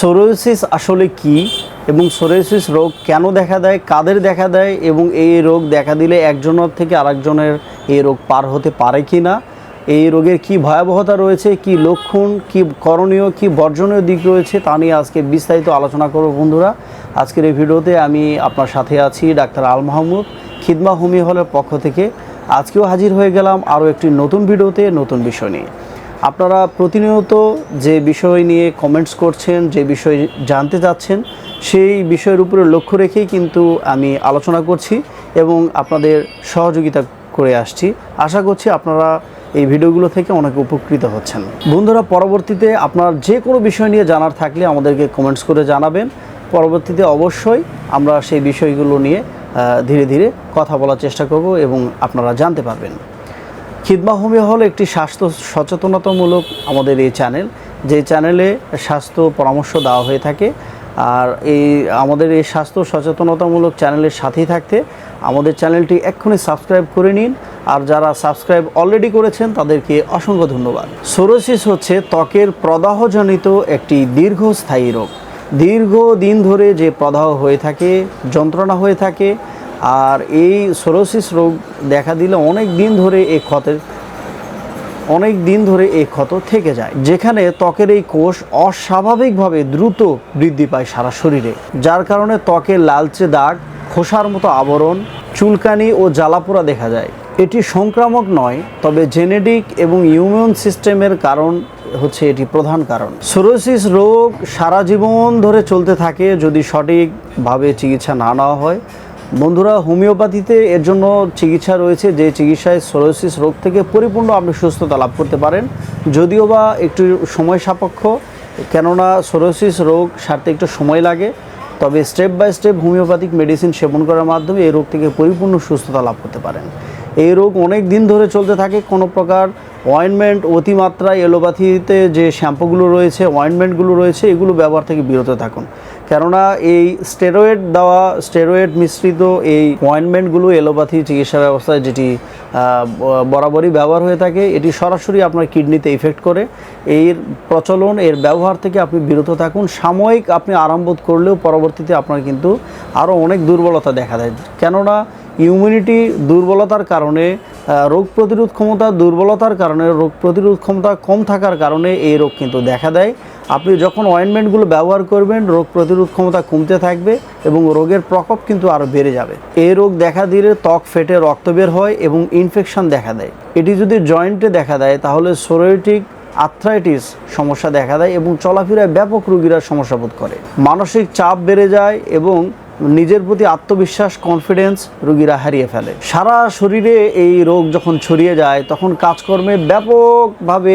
সোরোসিস আসলে কি এবং সোরোসিস রোগ কেন দেখা দেয়, কাদের দেখা দেয় এবং এই রোগ দেখা দিলে একজনের থেকে আরেকজনের এই রোগ পার হতে পারে কি না? এই রোগের কি ভয়াবহতা রয়েছে, কি লক্ষণ, কি করণীয়, কি বর্জনীয় দিক রয়েছে তা নিয়ে আজকে বিস্তারিত আলোচনা করব বন্ধুরা। আজকের এই ভিডিওতে আমি আপনার সাথে আছি ডাক্তার আল মাহমুদ, খিদমা হোমি হলের পক্ষ থেকে। আজকেও হাজির হয়ে গেলাম আরও একটি নতুন ভিডিওতে নতুন বিষয় নিয়ে। আপনারা প্রতিনিয়ত যে বিষয় নিয়ে কমেন্টস করছেন, যে বিষয় জানতে চাচ্ছেন, সেই বিষয়ের উপরে লক্ষ্য রেখেই কিন্তু আমি আলোচনা করছি এবং আপনাদের সহযোগিতা করে আসছি। আশা করছি আপনারা এই ভিডিওগুলো থেকে অনেক উপকৃত হচ্ছেন। বন্ধুরা, পরবর্তীতে আপনার যে কোনো বিষয় নিয়ে জানার থাকলে আমাদেরকে কমেন্টস করে জানাবেন। পরবর্তীতে অবশ্যই আমরা সেই বিষয়গুলো নিয়ে ধীরে ধীরে কথা বলার চেষ্টা করব এবং আপনারা জানতে পারবেন। খিদমা হোমিও হল একটি স্বাস্থ্য সচেতনতামূলক আমাদের এই চ্যানেল। যে চ্যানেলে স্বাস্থ্য পরামর্শ দেওয়া হয়ে থাকে, আর এই আমাদের এই স্বাস্থ্য সচেতনতামূলক চ্যানেলের সাথেই থাকতে আমাদের চ্যানেলটি এক্ষুনি সাবস্ক্রাইব করে নিন, আর যারা সাবস্ক্রাইব অলরেডি করেছেন তাদেরকে অসংখ্য ধন্যবাদ। সোরোসিস হচ্ছে ত্বকের প্রদাহজনিত একটি দীর্ঘস্থায়ী রোগ। দীর্ঘ দিন ধরে যে প্রদাহ হয়ে থাকে, যন্ত্রণা হয়ে থাকে আর এই সোরোসিস রোগ দেখা দিলে অনেক দিন ধরে এই ক্ষতের অনেক দিন ধরে এই ক্ষত থেকে যায়, যেখানে ত্বকের এই কোষ অস্বাভাবিকভাবে দ্রুত বৃদ্ধি পায় সারা শরীরে। যার কারণে ত্বকের লালচে দাগ, খোসার মতো আবরণ, চুলকানি ও জ্বালাপোড়া দেখা যায়। এটি সংক্রামক নয়, তবে জেনেটিক এবং ইমিউন সিস্টেমের কারণ হচ্ছে এটি প্রধান কারণ। সোরোসিস রোগ সারা জীবন ধরে চলতে থাকে যদি সঠিকভাবে চিকিৎসা না নেওয়া হয় বন্ধুরা, হোমিওপ্যাথিতে এর জন্য চিকিৎসা রয়েছে যে চিকিৎসায় সোরোসিস রোগ থেকে পরিপূর্ণ আপনি সুস্থতা লাভ করতে পারেন। যদিও বা একটু সময় সাপেক্ষ, কেননা সোরোসিস রোগ সারতে একটু সময় লাগে, তবে step by step homeopathic medicine সেবন করার মাধ্যমে এই রোগ থেকে পরিপূর্ণ সুস্থতা লাভ করতে পারেন। এই রোগ অনেক দিন ধরে চলতে থাকে, কোনো প্রকার অয়েনমেন্ট, অতিমাত্রায় এলোপ্যাথিতে যে শ্যাম্পুগুলো রয়েছে, অয়েনমেন্টগুলো রয়েছে, এগুলো ব্যবহার থেকে বিরত থাকুন। কেননা এই স্টেরয়েড দেওয়া স্টেরয়েড মিশ্রিত এই অয়েনমেন্টগুলো এলোপ্যাথি চিকিৎসা ব্যবস্থায় যেটি বরাবরই ব্যবহার হয়ে থাকে, এটি সরাসরি আপনার কিডনিতে ইফেক্ট করে। এর প্রচলন, এর ব্যবহার থেকে আপনি বিরত থাকুন। সাময়িক আপনি আরাম বোধ করলেও পরবর্তীতে আপনার কিন্তু আরও অনেক দুর্বলতা দেখা দেয়। কেননা ইমিউনিটি দুর্বলতার কারণে রোগ প্রতিরোধ ক্ষমতা দুর্বলতার কারণে, রোগ প্রতিরোধ ক্ষমতা কম থাকার কারণে এই রোগ কিন্তু দেখা দেয়। আপনি যখন অয়েনমেন্টগুলো ব্যবহার করবেন, রোগ প্রতিরোধ ক্ষমতা কমতে থাকবে এবং রোগের প্রকোপ কিন্তু আরও বেড়ে যাবে। এই রোগ দেখা দিলে ত্বক, ফেটে রক্ত বের হয় এবং ইনফেকশন দেখা দেয়। এটি যদি জয়েন্টে দেখা দেয়, তাহলে সোরোটিক আর্থ্রাইটিস সমস্যা দেখা দেয় এবং চলাফেরায় ব্যাপক রোগীরা সমস্যা বোধ করে। মানসিক চাপ বেড়ে যায় এবং নিজের প্রতি আত্মবিশ্বাস কনফিডেন্স রোগীরা হারিয়ে ফেলে। সারা শরীরে এই রোগ যখন ছড়িয়ে যায়, তখন কাজকর্মে ব্যাপকভাবে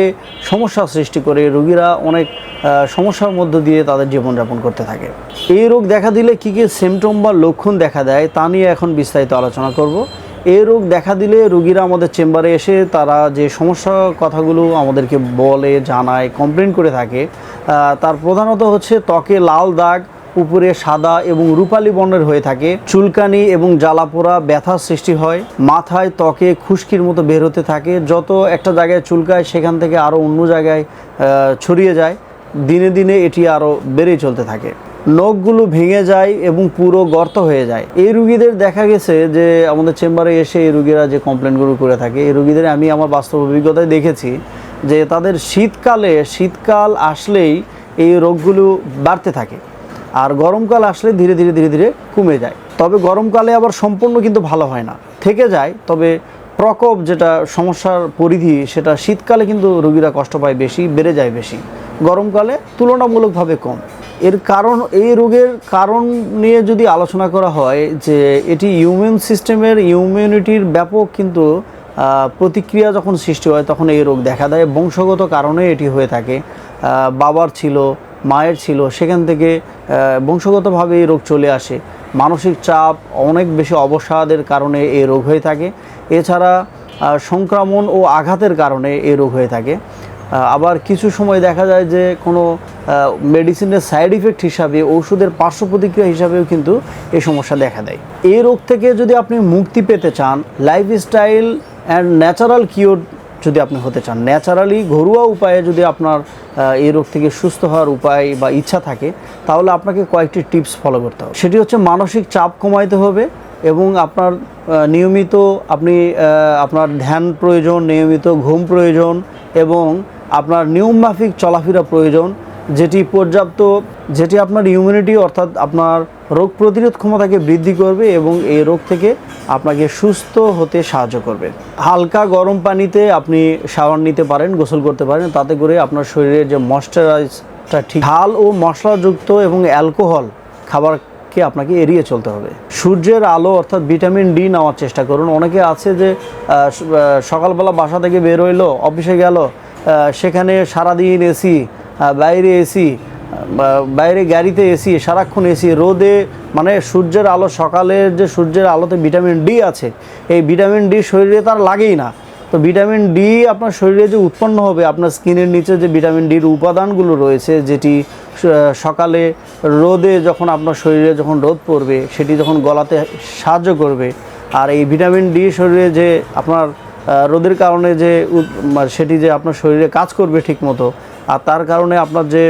সমস্যা সৃষ্টি করে। রোগীরা অনেক সমস্যার মধ্য দিয়ে তাদের জীবনযাপন করতে থাকে। এই রোগ দেখা দিলে কী কী সিমটম বা লক্ষণ দেখা দেয়, তা নিয়ে এখন বিস্তারিত আলোচনা করব। এই রোগ দেখা দিলে রোগীরা আমাদের চেম্বারে এসে তারা যে সমস্যা কথাগুলো আমাদেরকে বলে, জানায় কমপ্লেন করে থাকে তার প্রধানত হচ্ছে ত্বকে লাল দাগ উপরে সাদা এবং রূপালী বর্ণের হয়ে থাকে। চুলকানি এবং জ্বালাপোড়া ব্যথার সৃষ্টি হয়। মাথায় ত্বকে খুশকির মতো বের হতে থাকে। যত একটা জায়গায় চুলকায়, সেখান থেকে আরও অন্য জায়গায় ছড়িয়ে যায়। দিনে দিনে এটি আরও বেড়েই চলতে থাকে। নখগুলো ভেঙে যায় এবং পুরো গর্ত হয়ে যায়। এই রুগীদের দেখা গেছে যে, আমাদের চেম্বারে এসে এই রুগীরা যে কমপ্লেনগুলো করে থাকে, এই রুগীদের আমি আমার বাস্তব অভিজ্ঞতায় দেখেছি যে, তাদের শীতকালে, শীতকাল আসলেই এই রোগগুলো বাড়তে থাকে। আর গরমকাল আসলে ধীরে ধীরে ধীরে ধীরে কমে যায়। তবে গরমকালে আবার সম্পূর্ণ কিন্তু ভালো হয় না। থেকে যায়, তবে প্রকোপ যেটা সমস্যার পরিধি, সেটা শীতকালে কিন্তু রোগীরা কষ্ট পায় বেশি, বেড়ে যায় বেশি। গরমকালে তুলনামূলকভাবে কম। এর কারণ, এই রোগের কারণ নিয়ে যদি আলোচনা করা হয়, যে এটি ইমিউন সিস্টেমের ইমিউনিটির ব্যাপক কিন্তু প্রতিক্রিয়া যখন সৃষ্টি হয়, তখন এই রোগ দেখা দেয়। বংশগত কারণে এটি হয়ে থাকে। বাবার ছিল মায়ের ছিল, সেখান থেকে বংশগতভাবে এই রোগ চলে আসে। মানসিক চাপ অনেক বেশি অবসাদের কারণে এই রোগ হয়ে থাকে। এছাড়া সংক্রমণ ও আঘাতের কারণে এই রোগ হয়ে থাকে। আবার কিছু সময় দেখা যায় যে, কোনো মেডিসিনের সাইড ইফেক্ট হিসাবে ওষুধের পার্শ্ব প্রতিক্রিয়া হিসাবেও কিন্তু এই সমস্যা দেখা দেয়। এই রোগ থেকে যদি আপনি মুক্তি পেতে চান লাইফস্টাইল অ্যান্ড ন্যাচারাল কিওর যদি আপনি হতে চান ন্যাচারালি ঘরোয়া উপায়ে যদি আপনার এই রোগ থেকে সুস্থ হওয়ার উপায় বা ইচ্ছা থাকে, তাহলে আপনাকে কয়েকটি টিপস ফলো করতে হবে। সেটি হচ্ছে মানসিক চাপ কমাইতে হবে এবং আপনার নিয়মিত আপনি আপনার ধ্যান প্রয়োজন, নিয়মিত ঘুম প্রয়োজন এবং আপনার নিয়মমাফিক চলাফেরা প্রয়োজন। যেটি পর্যাপ্ত, যেটি আপনার ইমিউনিটি অর্থাৎ আপনার রোগ প্রতিরোধ ক্ষমতাকে বৃদ্ধি করবে এবং এই রোগ থেকে আপনাকে সুস্থ হতে সাহায্য করবে। হালকা গরম পানিতে আপনি শাওয়ার নিতে পারেন, গোসল করতে পারেন, তাতে করে আপনার শরীরের যে ময়শ্চারাইজটা ঠিক ঝাল ও মশলাযুক্ত এবং অ্যালকোহল খাবারকে আপনাকে এড়িয়ে চলতে হবে। সূর্যের আলো অর্থাৎ ভিটামিন ডি নেওয়ার চেষ্টা করুন। অনেকে আছে যে সকালবেলা বাসা থেকে বের হইল, অফিসে গেল সেখানে সারাদিন এসি বাইরে এসি বাইরে গাড়িতে এসি সারাক্ষণ এসি রোদে মানে সূর্যের আলো, সকালের যে সূর্যের আলোতে ভিটামিন ডি আছে, এই ভিটামিন ডি শরীরে তার লাগেই না। তো ভিটামিন ডি আপনার শরীরে যে উৎপন্ন হবে, আপনার স্কিনের নিচে যে ভিটামিন ডির উপাদানগুলো রয়েছে, যেটি সকালে রোদে যখন আপনার শরীরে যখন রোদ পড়বে, সেটি যখন গলাতে সাহায্য করবে, আর এই ভিটামিন ডি শরীরে যে আপনার রোদের কারণে যে উৎ- সেটি যে আপনার শরীরে কাজ করবে ঠিকমতো আর তার কারণে আপনার যে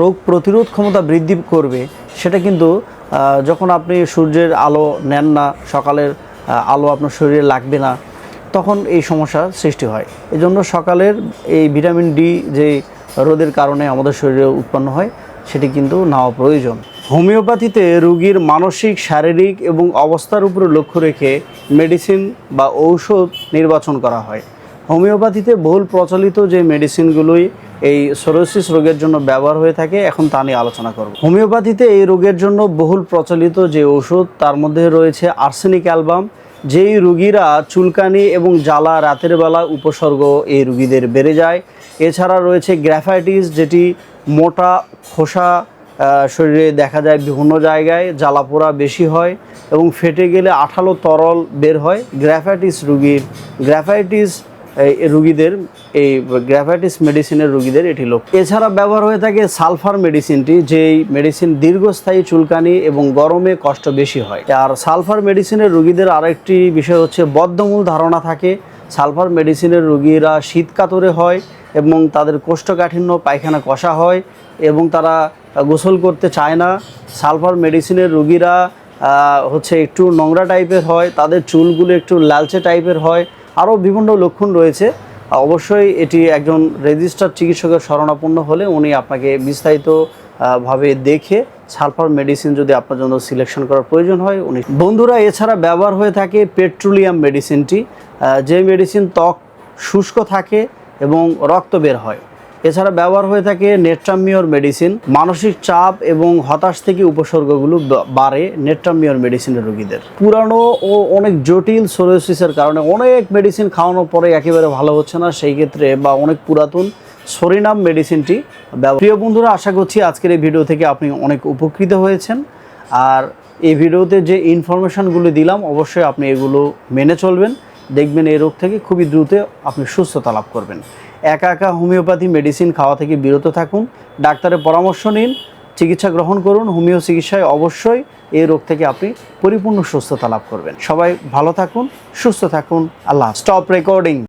রোগ প্রতিরোধ ক্ষমতা বৃদ্ধি করবে, সেটা কিন্তু যখন আপনি সূর্যের আলো নেন না, সকালের আলো আপনার শরীরে লাগবে না, তখন এই সমস্যার সৃষ্টি হয়। এজন্য সকালের এই ভিটামিন ডি যে রোদের কারণে আমাদের শরীরে উৎপন্ন হয়, সেটি কিন্তু নেওয়া প্রয়োজন। হোমিওপ্যাথিতে রোগীর মানসিক, শারীরিক এবং অবস্থার উপরে লক্ষ্য রেখে মেডিসিন বা ঔষধ নির্বাচন করা হয়। হোমিওপ্যাথিতে বহুল প্রচলিত যে মেডিসিনগুলোই এই সোরোসিস রোগের জন্য ব্যবহার হয়ে থাকে, এখন তা নিয়ে আলোচনা করব। হোমিওপ্যাথিতে এই রোগের জন্য বহুল প্রচলিত যে ওষুধ তার মধ্যে রয়েছে আর্সেনিক অ্যালবাম, যেই রুগীরা চুলকানি এবং জ্বালা রাতের বেলা উপসর্গ এই রুগীদের বেড়ে যায়। এছাড়া রয়েছে গ্র্যাফাইটিস, যেটি মোটা, খোসা শরীরে দেখা যায় বিভিন্ন জায়গায় জ্বালাপোড়া বেশি হয় এবং ফেটে গেলে আঠালো তরল বের হয়। গ্র্যাফাইটিস রুগীর গ্র্যাফাইটিস রুগীদের, এই গ্র্যাফাইটিস মেডিসিনের রুগীদের এটি লোক। এছাড়া ব্যবহার হয়ে থাকে সালফার মেডিসিনটি, যেই মেডিসিন দীর্ঘস্থায়ী চুলকানি এবং গরমে কষ্ট বেশি হয়। আর সালফার মেডিসিনের রুগীদের আরেকটি বিষয় হচ্ছে, বদ্ধমূল ধারণা থাকে, সালফার মেডিসিনের রুগীরা শীত কাতরে হয় এবং তাদের কোষ্ঠকাঠিন্য, পায়খানা কষা হয় এবং তারা গোসল করতে চায় না। সালফার মেডিসিনের রুগীরা হচ্ছে একটু নোংরা টাইপের হয়, তাদের চুলগুলো একটু লালচে টাইপের হয় আরও বিভিন্ন লক্ষণ রয়েছে। অবশ্যই এটি একজন রেজিস্টার্ড চিকিৎসকের শরণাপন্ন হলে উনি আপনাকে বিস্তারিত ভাবে দেখে সালফার মেডিসিন যদি আপনার জন্য সিলেকশন করার প্রয়োজন হয়, উনি বন্ধুরা, এছাড়া ব্যবহার হয়ে থাকে পেট্রোলিয়াম মেডিসিনটি যে মেডিসিন ত্বক শুষ্ক থাকে এবং রক্ত বের হয়। এছাড়া ব্যবহার হয়ে থাকে নেট্রামিওর মেডিসিন। মানসিক চাপ এবং হতাশ থেকে উপসর্গগুলো বাড়ে নেট্রামিওর মেডিসিনের রোগীদের। পুরানো ও অনেক জটিল সোরিয়াসিসের কারণে অনেক মেডিসিন খাওয়ানোর পরে একেবারে ভালো হচ্ছে না। সেই ক্ষেত্রে বা অনেক পুরাতন সরিনাম মেডিসিনটি প্রিয় বন্ধুরা, আশা করছি আজকের এই ভিডিও থেকে আপনি অনেক উপকৃত হয়েছেন। আর এই ভিডিওতে যে ইনফরমেশনগুলো দিলাম, অবশ্যই আপনি এগুলো মেনে চলবেন। দেখবেন এই রোগ থেকে খুবই দ্রুত আপনি সুস্থতা লাভ করবেন। একা একা হোমিওপ্যাথি মেডিসিন খাওয়া থেকে বিরত থাকুন। ডাক্তারের পরামর্শ নিন, চিকিৎসা গ্রহণ করুন, হোমিও চিকিৎসায় অবশ্যই এই রোগ থেকে আপনি পরিপূর্ণ সুস্থতা লাভ করবেন। সবাই ভালো থাকুন, সুস্থ থাকুন। আল্লাহ স্টপ রেকর্ডিং